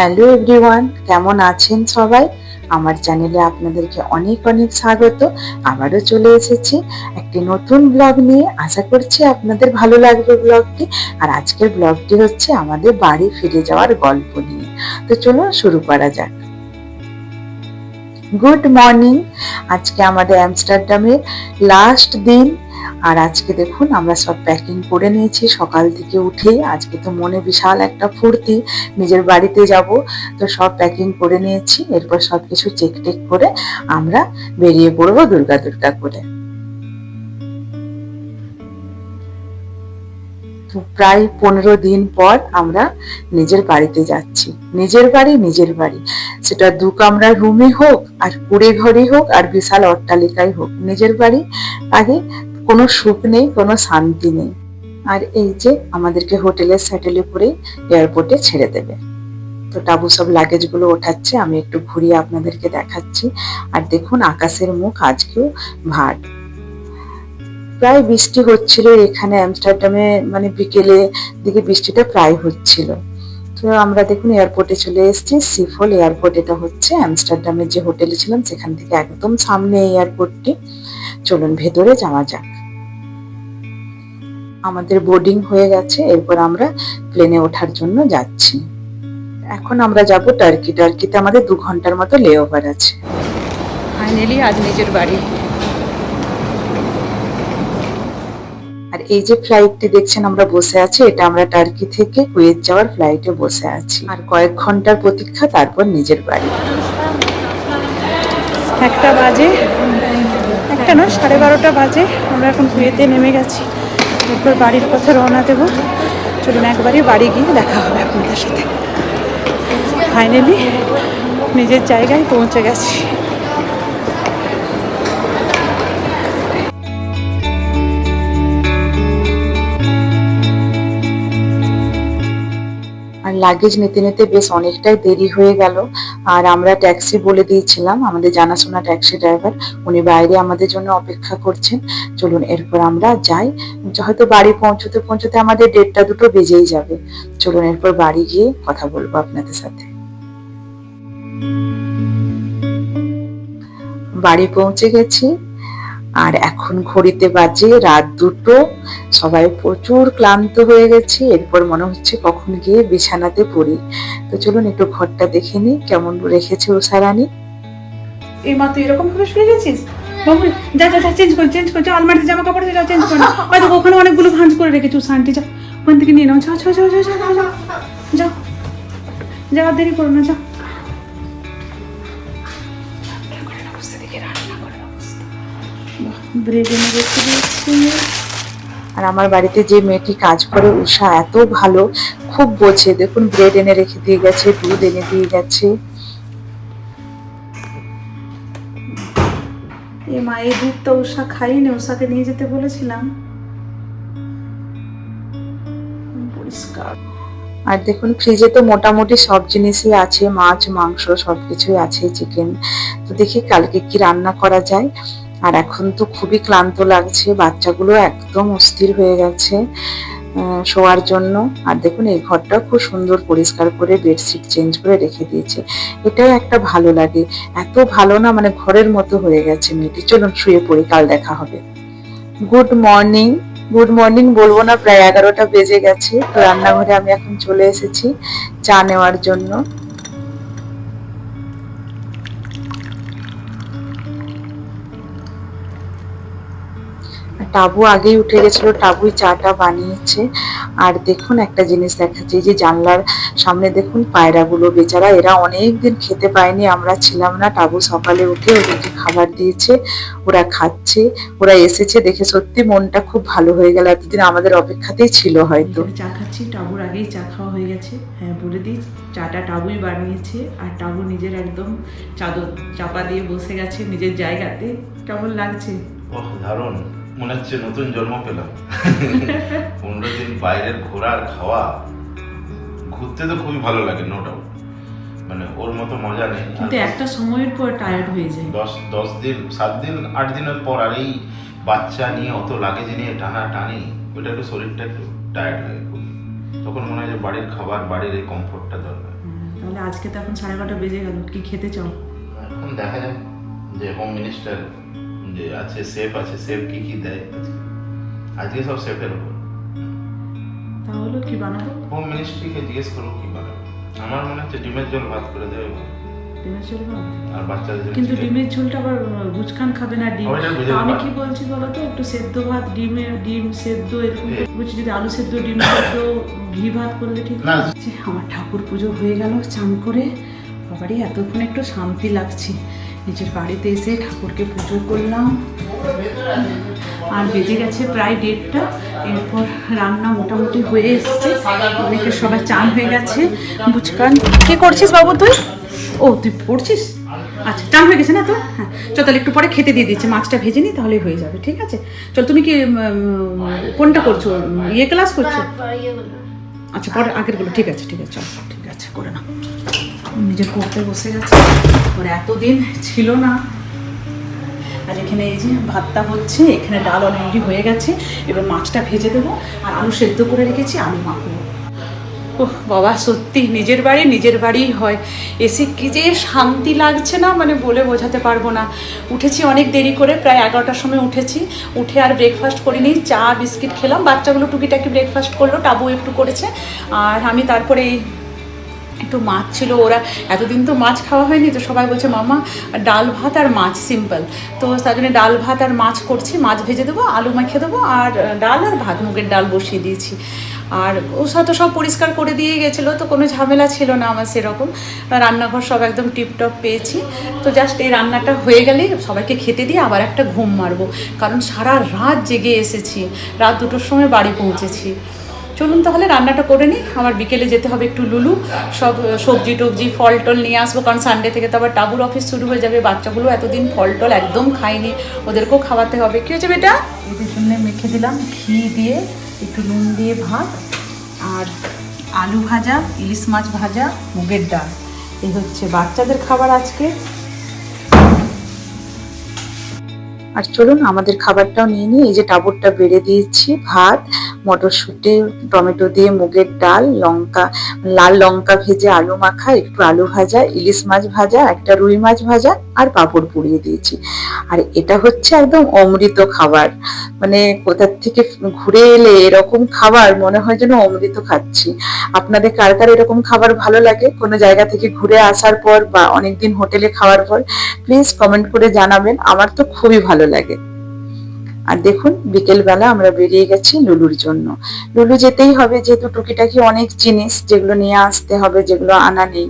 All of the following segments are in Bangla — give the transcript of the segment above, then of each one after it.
হ্যালো এভরিওয়ান, কেমন আছেন সবাই? আমার চ্যানেলে আপনাদেরকে অনেক অনেক স্বাগত। আবারও চলে এসেছি একটি নতুন ব্লগ নিয়ে। আশা করছি আপনাদের ভালো লাগবে ব্লগটি আর আজকের ব্লগটি হচ্ছে আমাদের বাড়ি ফিরে যাওয়ার গল্প নিয়ে। তো চলুন শুরু করা যাক। গুড মর্নিং আজকে আমাদের অ্যামস্টারডামের লাস্ট দিন। আর আজকে দেখুন, আমরা সব প্যাকিং করে নিয়েছি। সকাল থেকে উঠে আজকে তো মনে বিশাল একটা ফুর্তি, নিজের বাড়িতে যাব। তো সব প্যাকিং করে নিয়েছি, এরপর সব কিছু চেক টেক করে আমরা বেরিয়ে পড়ব দুর্গা দুর্গা করে। প্রায় পনেরো দিন পর আমরা নিজের বাড়িতে যাচ্ছি। নিজের বাড়ি নিজের বাড়ি। সেটা দু কামরা রুমে হোক, আর কুড়ে ঘরে হোক, আর বিশাল অট্টালিকায় হোক। নিজের বাড়ি, আগে কোনো সুখ নেই, কোনো শান্তি নেই। আর এই যে আমাদেরকে হোটেলের স্যাটেলে করে এয়ারপোর্টে ছেড়ে দেবে। তো টাবু সব লাগেজগুলো ওঠাচ্ছে, আমি একটু ঘুরিয়ে আপনাদেরকে দেখাচ্ছি। আর দেখুন, আকাশের মুখ আজকেও ভাট প্রায় বৃষ্টি হচ্ছিল, এখানে অ্যামস্টারডামে মানে বিকেলে দিকে বৃষ্টিটা প্রায় হচ্ছিল। তো আমরা দেখুন, এয়ারপোর্টে চলে এসেছি। সিফল এয়ারপোর্ট এটা হচ্ছে। অ্যামস্টারডামের যে হোটেলে ছিলাম, সেখান থেকে একদম সামনে এয়ারপোর্টটি। চলুন ভেতরে যাওয়া যাক। আমাদের বোর্ডিং হয়ে গেছে এরপর আমরা প্লেনে ওঠার জন্য যাচ্ছি। এখন আমরা যাব টার্কি টার্কিতে আমাদের দু ঘণ্টার মতো লে ওভার আছে। ফাইনালি আজ নিজের বাড়ি। আর এই যে ফ্লাইটটি দেখছেন আমরা বসে আছি এটা আমরা টার্কি থেকে কুয়েত যাওয়ার ফ্লাইটে বসে আছি। আর কয়েক ঘণ্টার প্রতীক্ষা তারপর নিজের বাড়ি। একটা বাজে নয় সাড়ে বারোটা বাজে। আমরা এখন ঘুরেতে নেমে গেছি। এরপর বাড়ির পথে রওনা দেবো। চলুন একবারই বাড়ি গিয়ে দেখা হবে আপনাদের সাথে। ফাইনালি নিজের জায়গায় পৌঁছে গেছি। লাগেজ নিতে নিতে বেশ অনেকটাই দেরি হয়ে গেল। আর আমরা ট্যাক্সি বলে দিয়েছিলাম, আমাদের জানাশোনা ট্যাক্সি ড্রাইভার উনি বাইরে আমাদের জন্য অপেক্ষা করছেন। চলুন এরপর আমরা যাই। হয়তো বাড়ি পৌঁছতে পৌঁছতে আমাদের দেড়টা দুটো বেজেই যাবে। চলুন এরপর বাড়ি গিয়ে কথা বলব আপনাদের সাথে। বাড়ি পৌঁছে গেছি। আর এখন ঘড়িতে বাজে রাত দুটো সবাই প্রচুর ক্লান্ত হয়ে গেছে এরপর মনে হচ্ছে কখন গিয়ে বিছানাতে পড়ি তো চলুন একটু ঘরটা দেখে নিই কেমন রেখেছে উষারানি এই মা তুই এরকম ভাবে শুয়ে গেছিস যা যা যা চেঞ্জ কর চেঞ্জ কর যা আলমারিতে জামা কাপড় যা চেঞ্জ কর হয়তো ওখানে অনেকগুলো ভাঁজ করে রেখেছি শান্তি যা ওখান থেকে নিয়ে নাও যাও যাও যাও যাও যাও যা যা দেরি করো না যা ব্রেড এনে রেখে দিচ্ছি আর আমার বাড়িতে যে মেয়েটি কাজ করে, উষা এত ভালো, খুব বোঝে। দেখুন ব্রেড এনে রেখে দিয়ে গেছে, দুধ এনে দিয়ে গেছে। এ মা, এই দুধটা উষা খাইনি, উষাকে নিয়ে যেতে বলেছিলাম। আর দেখুন ফ্রিজে তো মোটামুটি সব জিনিসই আছে, মাছ, মাংস, সবকিছুই আছে চিকেন তো দেখি, কালকে কি রান্না করা যায়? আর এখন তো খুবই ক্লান্ত লাগছে, বাচ্চাগুলো একদম অস্থির হয়ে গেছে শোয়ার জন্য। আর দেখুন, এই ঘরটা খুব সুন্দর পরিষ্কার করে বেডশিট চেঞ্জ করে রেখে দিয়েছে। এটাই একটা ভালো লাগে। এত ভালো না মানে ঘরের মতো হয়ে গেছে মেয়েটি। চলুন, শুয়ে পড়ি, কাল দেখা হবে। গুড মর্নিং গুড মর্নিং বলব না, প্রায় এগারোটা বেজে গেছে। তো রান্নাঘরে আমি এখন চলে এসেছি চা নেওয়ার জন্য। টাবু আগেই উঠে গেছিল টাবুই চাটা বানিয়েছে। আর দেখুন একটা জিনিস দেখাচ্ছে যে জানলার সামনে দেখুন পায়রাগুলো বেচারা এরা অনেক দিন খেতে পায়নি আমরা ছিলাম না টাবু সকালে উঠে ওদেরকে খাবার দিয়েছে ওরা খাচ্ছে ওরা এসেছে দেখে সত্যি মনটা খুব ভালো হয়ে গেল এতদিন আমাদের অপেক্ষাতেই ছিল হয়তো। চা খাচ্ছি টাবুর আগেই চা খাওয়া হয়ে গেছে। হ্যাঁ বলে দিই চাটা টাবুই বানিয়েছে আর টাবু নিজের একদম চাদর চাপা দিয়ে বসে গেছে নিজের জায়গাতে। কেমন লাগছে? দারুণ। মনে হচ্ছে নতুন জন্ম পেলাম। পনেরো দিন বাইরের ঘোরা আর খাওয়া ঘুরতে তো খুবই ভালো লাগে নো ডাউট মানে ওর মতো মজা নেই। কিন্তু একটা সময়ের পর টায়ার্ড হয়ে যায়। দশ দশ দিন সাত দিন আট দিনের পর আর এই বাচ্চা নিয়ে অত লাগেজ নিয়ে টানা টানি ওটা একটু শরীরটা একটু টায়ার্ড হয়ে খুব তখন মনে হয় যে বাড়ির খাবার বাড়ির এই কমফোর্টটা দরকার। তাহলে আজকে তো এখন সাড়ে এগারোটা বেজে গেল কি খেতে চাও? এখন দেখা যাক যে হোম মিনিস্টার যে আছে সেফ আছে সেফ কি কি দেয়? আজকে সব সেফের উপর। তাহলে কি বানাবো? হোম মিনিস্ট্রিকে জিজ্ঞেস করব কি বানাবে। আমার মনে হচ্ছে ডিমের জল ভাত করে দেবে ডিমের ঝোল আর বাচ্চাদের জন্য কিন্তু ডিমের ঝোলটা আবার গুচখান খাবে না ডিম। তো আমি কি বলছি বলতো একটু সেদ্ধ ভাত ডিমে ডিম সেদ্ধ এরকম। যদি আলু সেদ্ধ ডিম সেদ্ধ ঘি ভাত করলে ঠিক আছে আমার ঠাকুর পুজো হয়ে গেল চান করে। বাবারই এতক্ষণ একটু শান্তি লাগছে। নিজের বাড়িতে এসে ঠাকুরকে পুজো করলাম। আর বেজে গেছে প্রায় ডেটটা এরপর রান্না মোটামুটি হয়ে এসছে। অনেকে সবাই চান হয়ে গেছে। বুচকান কি করছিস বাবু তুই? ও তুই পড়ছিস? আচ্ছা চান হয়ে গেছে না তো হ্যাঁ চল তাহলে একটু পরে খেতে দিয়ে দিচ্ছি। মাছটা ভেজে নি তাহলে হয়ে যাবে ঠিক আছে? চল তুমি কি কোনটা করছ? ইয়ে ক্লাস করছ? আচ্ছা পরে আগেরগুলো ঠিক আছে ঠিক আছে চল ঠিক আছে করে নাও। নিজের পড়তে বসে গেছে। ওর এতদিন ছিল না। আর এখানে এই যে ভাতটা হচ্ছে, এখানে ডাল অলরেডি হয়ে গেছে। এবার মাছটা ভেজে দেবো। আর আলু সেদ্ধ করে রেখেছি, আলু মাখবো। ওহ, বাবা, সত্যি, নিজের বাড়ি নিজের বাড়িই হয়। এসে কি যে শান্তি লাগছে না মানে বলে বোঝাতে পারব না। উঠেছি অনেক দেরি করে, প্রায় এগারোটার সময় উঠেছি। উঠে আর ব্রেকফাস্ট করিনি, চা, বিস্কিট খেলাম। বাচ্চাগুলো টুকিটাকি ব্রেকফাস্ট করল, টাবু একটু করেছে। আর আমি তারপরে এই একটু মাছ ছিল? ওরা এতদিন তো মাছ খাওয়া হয়নি তো সবাই বলছে, মামা, ডাল ভাত আর মাছ সিম্পল তো তার জন্য ডাল ভাত আর মাছ করছি, মাছ ভেজে দেবো, আলু মাখে দেবো আর ডাল আর ভাত, মুগের ডাল বসিয়ে দিয়েছি। আর ও তো সব পরিষ্কার করে দিয়ে গেছিল, তো কোনো ঝামেলা ছিল না আমার সেরকম। রান্নাঘর সব একদম টিপটপ পেয়েছি। তো জাস্ট এই রান্নাটা হয়ে গেলেই সবাইকে খেতে দিয়ে আবার একটা ঘুম মারবো। কারণ সারা রাত জেগে এসেছি, রাত দুটোর সময় বাড়ি পৌঁছেছি। চলুন তাহলে, রান্নাটা করে নিই। আমার বিকেলে যেতে হবে একটু লুলু। সব, সবজি টবজি, ফল টল নিয়ে আসব, কারণ সানডে থেকে তো আবার টাবুর অফিস শুরু হয়ে যাবে। বাচ্চাগুলো এতদিন ফল টল একদম খায়নি। ওদেরকেও খাওয়াতে হবে। কী হয়েছে বেটা? জন্য মেখে দিলাম ঘি দিয়ে, একটু নুন দিয়ে ভাত, আর আলু ভাজা, ইলিশ মাছ ভাজা, মুগের ডাল। এই হচ্ছে বাচ্চাদের খাবার আজকে। আর চলুন আমাদের খাবারটাও নিয়ে নিই। এই যে টাবরটা বেড়ে দিয়েছি, ভাত, মটরশুঁটি, টমেটো দিয়ে মুগের ডাল, লঙ্কা, লাল লঙ্কা ভেজে আলু মাখা, একটু আলু ভাজা, ইলিশ মাছ ভাজা, একটা রুই মাছ ভাজা আর পাঁপড় পুড়িয়ে দিয়েছি। আর এটা হচ্ছে একদম অমৃত খাবার। মানে কোথার থেকে ঘুরে এলে এরকম খাবার, মনে হয় যেন অমৃত খাচ্ছি। আপনাদের কার কার এরকম খাবার ভালো লাগে? কোনো জায়গা থেকে ঘুরে আসার পর বা অনেকদিন হোটেলে খাওয়ার পর প্লিজ কমেন্ট করে জানাবেন। আমার তো খুবই ভালো লাগে। আর দেখুন, বিকেলবেলা আমরা বেরিয়ে গেছি লুলুর জন্য। লুলু যেতেই হবে, যেহেতু টুকিটাকি অনেক জিনিস যেগুলো নিয়ে আসতে হবে, যেগুলো আনা নেই।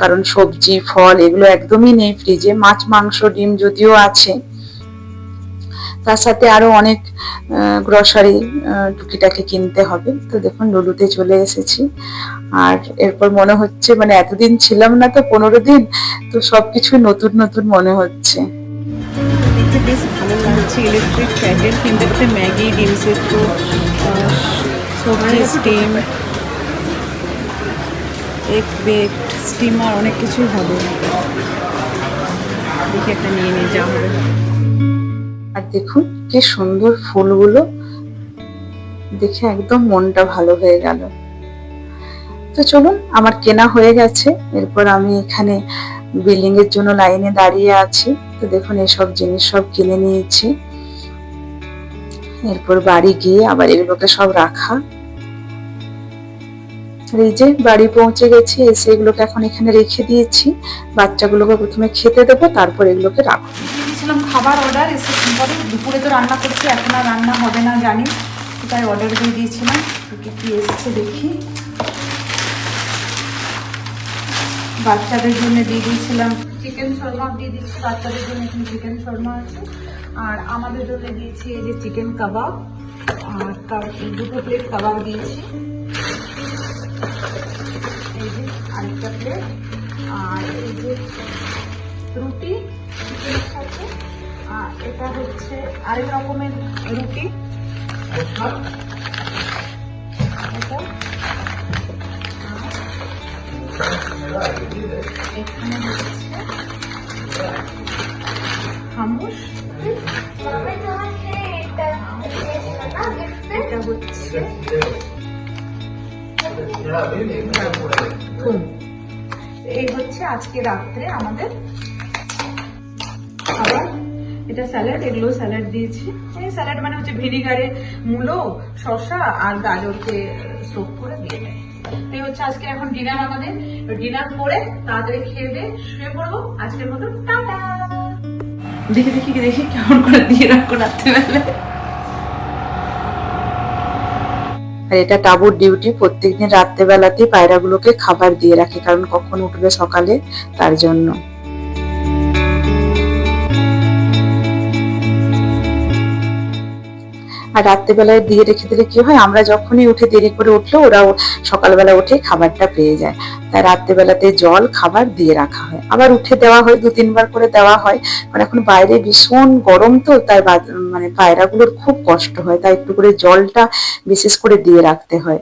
কারণ সবজি, ফল এগুলো একদমই নেই ফ্রিজে মাছ, মাংস, ডিম যদিও আছে, তার সাথে আরও অনেক গ্রসারি টুকিটাকি কিনতে হবে। তো দেখুন, লুলুতে চলে এসেছি। আর এরপর মনে হচ্ছে মানে এতদিন ছিলাম না তো, পনেরো দিন, তো সবকিছু নতুন নতুন মনে হচ্ছে। দেখতে বেশ ভালো লাগছে ইলেকট্রিক প্যাকেট কিনতে পারতে ম্যাগি ডিম সেদ্ধ সবজি স্টিম এগ বেকড স্টিমার অনেক কিছুই হবে। দেখি একটা নিয়ে নিয়ে যা হবে। আর দেখুন, কি সুন্দর ফুলগুলো। দেখে একদম মনটা ভালো হয়ে গেল। তো চলুন, আমার কেনা হয়ে গেছে। এরপর আমি এখানে বিল্ডিং এর জন্য লাইনে দাঁড়িয়ে আছি। তো দেখুন, এসব জিনিস সব কিনে নিয়েছি। এরপর বাড়ি গিয়ে আবার এগুলোকে সব রাখা। এই যে বাড়ি পৌঁছে গেছি, এসে এগুলোকে এখন এখানে রেখে দিয়েছি। বাচ্চাগুলোকে প্রথমে খেতে দেবো, তারপর এগুলোকে রাখব। দিয়েছিলাম খাবার অর্ডার এসে পরে দুপুরে তো রান্না করছি, এখন আর রান্না হবে না জানি। তাই অর্ডার দিয়ে দিয়েছিলাম। কি এসছে দেখি। বাচ্চাদের জন্য দিয়ে দিয়েছিলাম চিকেন শর্মা, দিয়ে দিচ্ছি বাচ্চাদের জন্য এখানে চিকেন শর্মা আছে। আর আমাদের জন্য দিয়েছি এই যে চিকেন কাবাব। আর কাব- দুটো প্লেট কাবাব দিয়েছি। এই যে আরেকটা প্লেট আর এই যে রুটি সাথে। আর এটা হচ্ছে আরেক রকমের রুটি। থুম হচ্ছে আজকে রাত্রে আমাদের খাবার। এটা স্যালাড, এগুলো স্যালাড দিয়েছি। এই স্যালাড মানে হচ্ছে ভিনিগারে মূলো, শসা আর গাজরকে সোপ করে দিয়ে দেয়। এই হচ্ছে আজকে এখন ডিনার আমাদের। ডিনার করে তাড়াতাড়ি খেয়ে দিয়ে শুয়ে পড়ব। আজকের মতো টাটা। দেখি দেখি দেখি, কেমন করে দিয়ে রাখো রাত্রিবেলা আর এটা টাবুর ডিউটি প্রত্যেকদিন রাত্রেবেলাতেই পায়রাগুলোকে খাবার দিয়ে রাখে, কারণ কখন উঠবে সকালে তার জন্য। আর রাত্রেবেলায় দিয়ে রেখে দিলে কি হয়? আমরা যখনই উঠে দেরি করে উঠলে ওরা সকালবেলা উঠে খাবারটা পেয়ে যায়। তাই রাত্রেবেলাতে জল, খাবার দিয়ে রাখা হয়। আবার উঠে দেওয়া হয়, দু তিনবার করে দেওয়া হয়। মানে এখন বাইরে ভীষণ গরম তো, তাই মানে পায়রাগুলোর খুব কষ্ট হয়। তাই একটু করে জলটা বিশেষ করে দিয়ে রাখতে হয়।